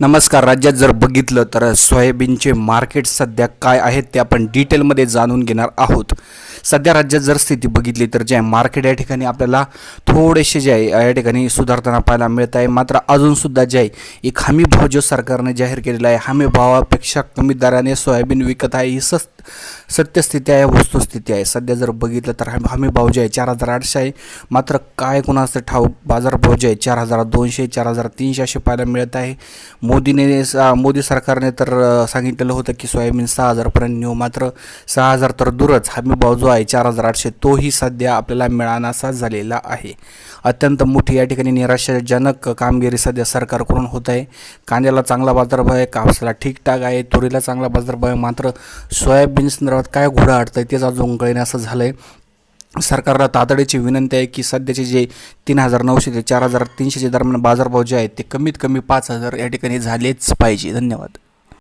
नमस्कार राज्यात जर बघितलं तर सोयाबीनचे मार्केट सध्या काय आहेत ते आपण डिटेलमध्ये जाणून घेणार आहोत. सध्या राज्यात जर स्थिती बघितली तर जे मार्केट या ठिकाणी आपल्याला थोडेसे जे आहे या ठिकाणी सुधारताना पाहायला मिळत आहे. मात्र अजूनसुद्धा जे आहे एक हमी भाव जो सरकारने जाहीर केलेला आहे हमी भावापेक्षा कमी दराने सोयाबीन विकत आहे. ही सस्त सत्यस्थिती आहे वस्तुस्थिती आहे. सध्या जर बघितलं तर हमी हमीभाव जे आहे चार हजार आठशे आहे. मात्र काय कोणाचं ठाऊक? बाजारभाव जे आहे चार हजार दोनशे चार हजार तीनशे असे पाहायला मिळत आहे. मोदीने सा मोदी सरकारने तर सांगितलेलं होतं की सोयाबीन सहा हजारपर्यंत नेऊ. मात्र सहा हजार तर दूरच. हमी भाव जो आहे चार हजार आठशे तोही सध्या आपल्याला मिळानासा झालेला आहे. अत्यंत मोठी या ठिकाणी निराशाजनक कामगिरी सध्या सरकारकडून होत आहे. कांद्याला चांगला बाजारभाव आहे कापसाला ठीकठाक आहे तुरीला चांगला बाजारभाव आहे मात्र सोयाबीन संदर्भात काय घोडा अडतं आहे तेच अजून कळणे असं झालं आहे सरकारला तातडीची विनंती आहे की सध्याचे जे तीन हजार नऊशे ते चार हजार तीनशेचे दरम्यान बाजारभाव जे आहेत ते कमीत कमी पाच हजार या ठिकाणी झालेच पाहिजे. धन्यवाद.